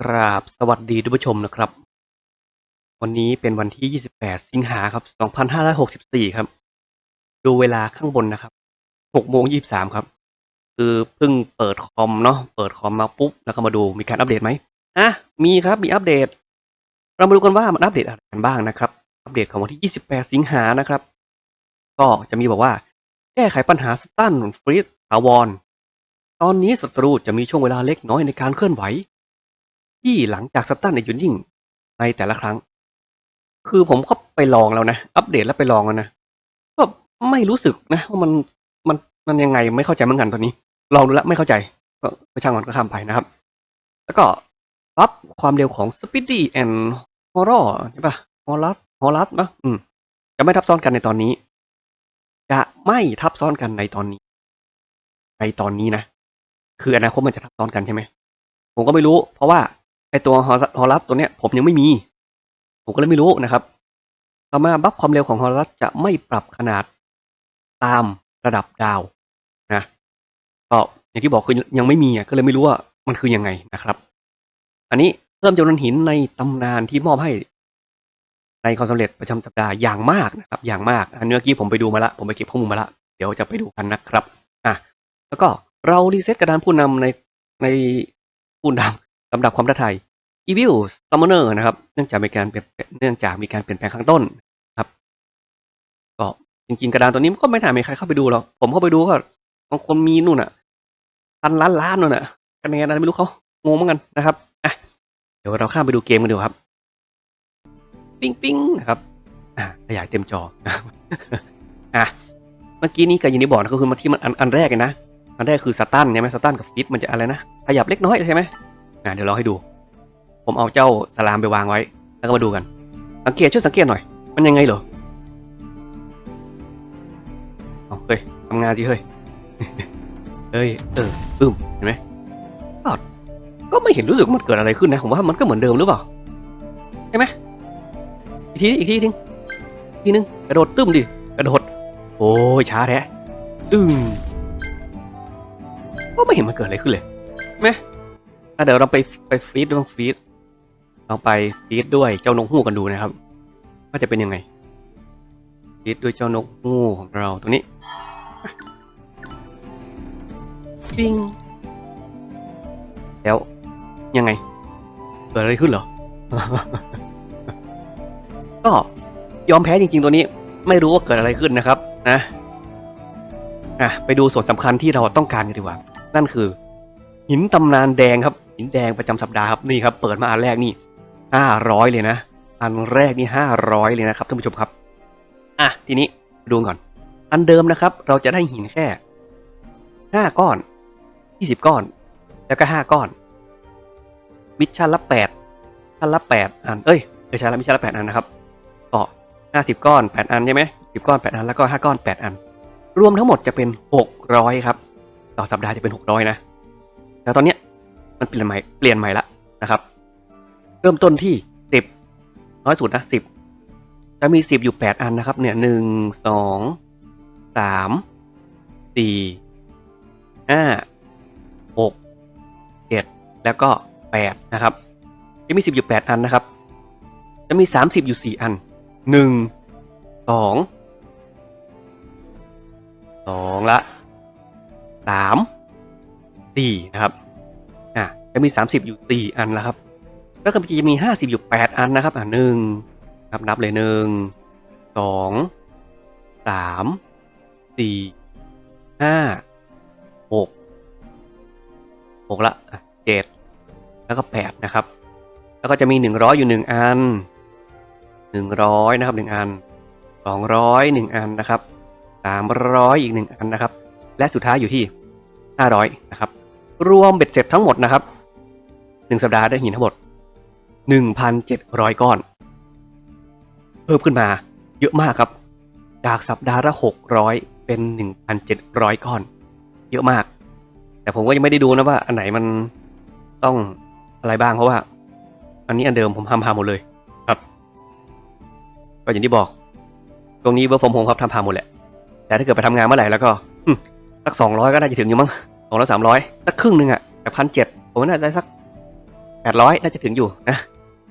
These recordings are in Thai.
กราบสวัสดีทุกผู้ชมนะครับ วันนี้เป็นวันที่ 28 สิงหาครับ 2564 ครับ ดูเวลาข้างบนนะครับ6โมง23 ครับ คือเพิ่งเปิดคอมเนาะเปิดคอมมาปุ๊บ แล้วก็มาดูมีการอัปเดตไหมอะมีครับมีอัปเดต เรามาดูกันว่ามันอัปเดตอะไรกันบ้างนะครับ อัปเดตของวันที่ 28 สิงหานะครับ ก็จะมีบอกว่า แก้ไขปัญหาสตันฟรีสถาวรตอนนี้ศัตรูจะมีช่วงเวลาเล็กน้อยในการเคลื่อนไหว ที่หลังจากสตันในยุดนิ่งในแต่ละครั้ง คือผมก็ไปลองแล้วนะ อัปเดตแล้วไปลองแล้วนะ ก็ไม่รู้สึกนะว่ามันมันมันยังไงไม่เข้าใจเหมือนกันตอนนี้ ลองดูแล้วไม่เข้าใจ ก็ก็ช่างมันก็ข้ามไปนะครับ แล้วก็ปรับความเร็วของ Speedy and Horror ใช่ปะ Horus Horus นะอืม จะไม่ทับซ้อนกันในตอนนี้ จะไม่ทับซ้อนกันในตอนนี้ ในตอนนี้นะ คืออนาคตมันจะทับซ้อนกันใช่ไหม ผมก็ไม่รู้ เพราะว่า ไอตัวฮอร์ฮอรัสตัวเนี้ยผมยังไม่มี ผมก็เลยไม่รู้นะครับ ต่อมาบัฟความเร็วของฮอรัสจะไม่ปรับขนาดตามระดับดาวนะก็อย่างที่บอกคือยังไม่มีอะก็เลยไม่รู้ว่ามันคือยังไงนะครับ อันนี้เพิ่มจำนวนหินในตำนานที่มอบให้ในความสำเร็จประจำสัปดาห์อย่างมากนะครับ อย่างมาก อันนี้เมื่อกี้ผมไปดูมาละผมไปเก็บข้อมูลมาละเดี๋ยวจะไปดูกันนะครับอะแล้วก็เรารีเซ็ตกระดานผู้นำในในผู้นำ ลำดับความท้าทาย Evil Summoner นะครับ เนื่องจากมีการเปลี่ยนเนื่องจากมีการเปลี่ยนแปลงข้างต้นครับ ก็จริงๆกระดานตัวนี้ก็ไม่น่ามีใครเข้าไปดูหรอก ผมเข้าไปดูก็บางคนมีนู่นอะพันล้านล้านนู่นอะคะแนนอะไรไม่รู้เขางงเหมือนกันนะครับอะเดี๋ยวเราข้ามไปดูเกมกันดีกว่าครับ ปิ้งปิ้งนะครับอะขยายเต็มจออะเมื่อกี้นี้ก็อยินดีบอกนะก็คือมาที่มันอันอันแรกเลยนะ อันแรกคือสตันใช่ไหมสตันกับฟิตมันจะอะไรนะขยับเล็กน้อยใช่ไหม อ่าเดี๋ยวเราให้ดู ผมเอาเจ้าสลามไปวางไว้ แล้วก็มาดูกัน สังเกตช่วยสังเกตหน่อย มันยังไงเหรอเอาเฮ้ยทำงานสิเฮ้ยเฮ้ยเออปึ้มเห็นไหมก็ก็ไม่เห็นรู้สึกมันเกิดอะไรขึ้นนะผมว่ามันก็เหมือนเดิมหรือเปล่าใช่ไหมอีกทีอีกทีนึงอีทีนึงกระโดดตึ้มดิกระโดดโอ้ยช้าแท้ตึ้งก็ไม่เห็นมันเกิดอะไรขึ้นเลยใช่ไหม อะเดี๋ยวเราไปไปฟีดด้วยฟีดเราไปฟีดด้วยเจ้านกฮูกกันดูนะครับ ว่าจะเป็นยังไงฟีดด้วยเจ้านกฮูกของเราตัวนี้ปิ้งแล้วยังไงเกิดอะไรขึ้นเหรอ ก็ยอมแพ้จริง ๆ ตัวนี้ ไม่รู้ว่าเกิดอะไรขึ้นนะครับ นะอะไปดูส่วนสำคัญที่เราต้องการกันดีกว่า นั่นคือ หินตำนานแดงครับ หินแดงประจำสัปดาห์ครับนี่ครับ เปิดมาอันแรกนี่ห้าร้อยเลยนะ อันแรกนี่ห้าร้อยเลยนะครับท่านผู้ชมครับ อะทีนี้ดูก่อน อันเดิมนะครับ เราจะได้หินแค่ห้าก้อนยี่สิบก้อน แล้วก็ห้าก้อน มิชชั่นละแปดชั่นละแปดอันเอ้ยไม่ใช่ละมิชชั่นละแปดอันนะครับก็ห้าสิบก้อนแปดอันใช่ไหมสิบก้อนแปดอันแล้วก็ห้าก้อนแปดอัน รวมทั้งหมดจะเป็นหกร้อยครับ ต่อสัปดาห์จะเป็นหกร้อยนะแต่ตอนเนี้ย มันเปลี่ยนใหม่เปลี่ยนใหม่ละนะครับ เริ่มต้นที่สิบน้อยสุดนะสิบจะมีสิบอยู่แปดอันนะครับ เนี่ยหนึ่งสองสามสี่ห้าหกเจ็ดแล้วก็แปดนะครับ จะมีสิบอยู่แปดอันนะครับ จะมีสามสิบอยู่สี่อันหนึ่งสองสองละสามสี่นะครับ จะมีสามสิบอยู่สี่อันแล้วครับ แล้วก็จะมีห้าสิบอยู่แปดอันนะครับ อะหนึ่งครับนับเลยหนึ่งสองสามสี่ห้าหกหกละเจ็ดแล้วก็แปดนะครับ แล้วก็จะมีหนึ่งร้อยอยู่หนึ่งอันหนึ่งร้อยนะครับหนึ่งอันสองร้อยหนึ่งอันนะครับสามร้อยอีกหนึ่งอันนะครับ และสุดท้ายอยู่ที่ห้าร้อยนะครับ รวมเบ็ดเสร็จทั้งหมดนะครับ หนึ่งสัปดาห์ได้หินทั้งหมดหนึ่งพันเจ็ดร้อยก้อน เพิ่มขึ้นมาเยอะมากครับ จากสัปดาห์ละหกร้อยเป็นหนึ่งพันเจ็ดร้อยก้อน เยอะมาก แต่ผมก็ยังไม่ได้ดูนะว่าอันไหนมันต้องอะไรบ้างเพราะว่า อันนี้อันเดิมผมทำพาหมดเลยครับ ก็อย่างที่บอก ตรงนี้เบอร์ผมโฮมครับทำพาหมดแหละ แต่ถ้าเกิดไปทำงานเมื่อไหร่แล้วก็สักสองร้อยก็น่าจะถึงอยู่มั้งสองร้อยสามร้อยสักครึ่งหนึ่งอะแต่พันเจ็ดผมน่าจะได้สัก แปดร้อยน่าจะถึงอยู่นะ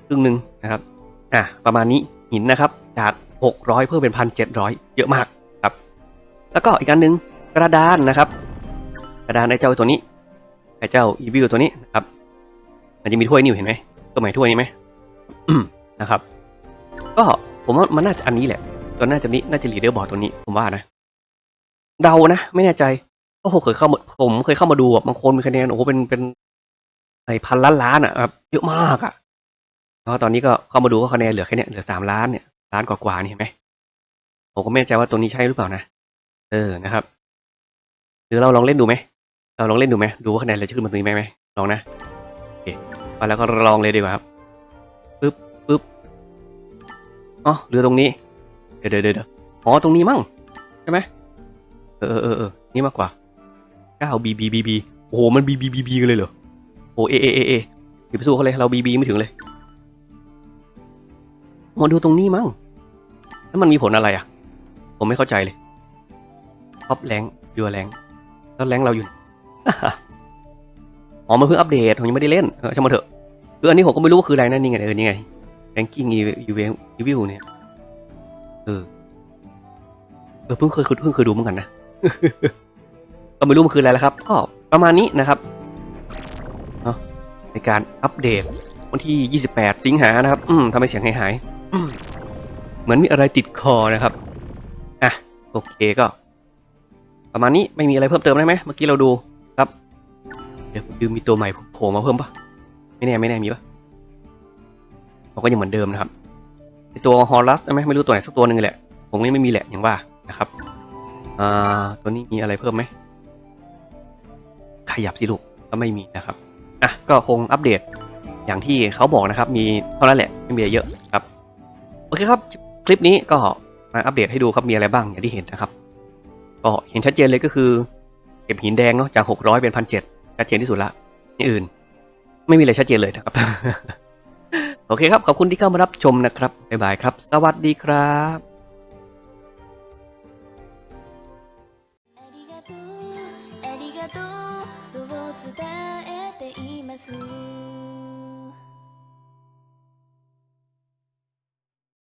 ครึ่งหนึ่งนะครับอะประมาณนี้หินนะครับจากหกร้อยเพิ่มเป็นพันเจ็ดร้อยเยอะมากครับ แล้วก็อีกอันหนึ่งกระดานนะครับ กระดานไอ้เจ้าตัวนี้ไอ้เจ้าอีวิวตัวนี้นะครับมันจะมีถ้วยนี่เห็นไหมตัวใหม่ถ้วยนี้ไหมนะครับ ก็ผมว่ามันน่าจะอันนี้แหละตัวน่าจะนี้น่าจะลีเดอร์บอร์ดตัวนี้ผมว่านะ เดานะ ไม่แน่ใจเพราะผมเคยเข้ามาผมเคยเข้ามาดูบางคนมีคะแนนโอ้โหเป็นเป็น ไอพันล้านล้านอะครับเยอะมากอะแล้วตอนนี้ก็เข้ามาดูก็คะแนนเหลือแค่เนี้ยเหลือสามล้านเนี่ยล้านกว่าๆนี่เห็นไหมผมก็ไม่แน่ใจว่าตัวนี้ใช่หรือเปล่านะเออนะครับหรือเราลองเล่นดูไหมเราลองเล่นดูไหมดูว่าคะแนนเราจะขึ้นมาตรงนี้ไหมไหมลองนะโอเคมาแล้วก็ลองเลยดีกว่าครับปึ๊บปึ๊บอ๋อเหลือตรงนี้เดี๋ยวเดี๋ยวเดี๋ยวอ๋อตรงนี้มั่งใช่ไหมเออเออเออเออนี่มากกว่าเก้าบีบีบีบีโอ้โหมันบีบีบีบีกันเลยเหรอ โอ้เอเอเอเออย่าไปสู้เขาเลย เราบีบีไม่ถึงเลยมาดูตรงนี้มั่งแล้วมันมีผลอะไรอะ ผมไม่เข้าใจเลยท็อปแรงยัวแรงแล้วแรงเราอยู่หอ๋อมันเพิ่งอัปเดต ผมยังไม่ได้เล่นเออช่างมาเถอะคืออันนี้ผมก็ไม่รู้ว่าคืออะไรนะนี่ไงเออนี่ไง ranking review เนี่ย เออ เออเพิ่งเคยเพิ่งเคยดูเหมือนกันนะ ก็ไม่รู้มันคืออะไรแล้วครับ ก็ประมาณนี้นะครับ ในการอัปเดตวันที่ 28 สิงหานะครับ อืมทำไมเสียงหายหายเหมือนมีอะไรติดคอนะครับ อะ โอเคก็ ประมาณนี้ไม่มีอะไรเพิ่มเติมได้ไหมเมื่อกี้เราดูครับ เดี๋ยวดูมีตัวใหม่โผล่มาเพิ่มปะไม่แน่ไม่แน่มีปะเราก็ยังเหมือนเดิมนะครับตัวฮอลลัสใช่ไหมไม่รู้ตัวไหนสักตัวหนึ่งแหละ ผมนี่ไม่มีแหละอย่างว่านะครับอ่าตัวนี้มีอะไรเพิ่มไหมขยับสิลูกก็ไม่มีนะครับ อะก็คงอัปเดตอย่างที่เขาบอกนะครับ มีเท่านั้นแหละไม่มีอะไรเยอะครับโอเคครับคลิปนี้ก็มาอัปเดตให้ดูครับมีอะไรบ้างอย่างที่เห็นนะครับก็เห็นชัดเจนเลยก็คือเก็บหินแดงเนาะจากหกร้อยเป็นพันเจ็ดชัดเจนที่สุดละอย่อื่น ไม่มีอะไรชัดเจนเลยนะครับ โอเคครับ ขอบคุณที่เข้ามารับชมนะครับบ๊ายบายครับ สวัสดีครับ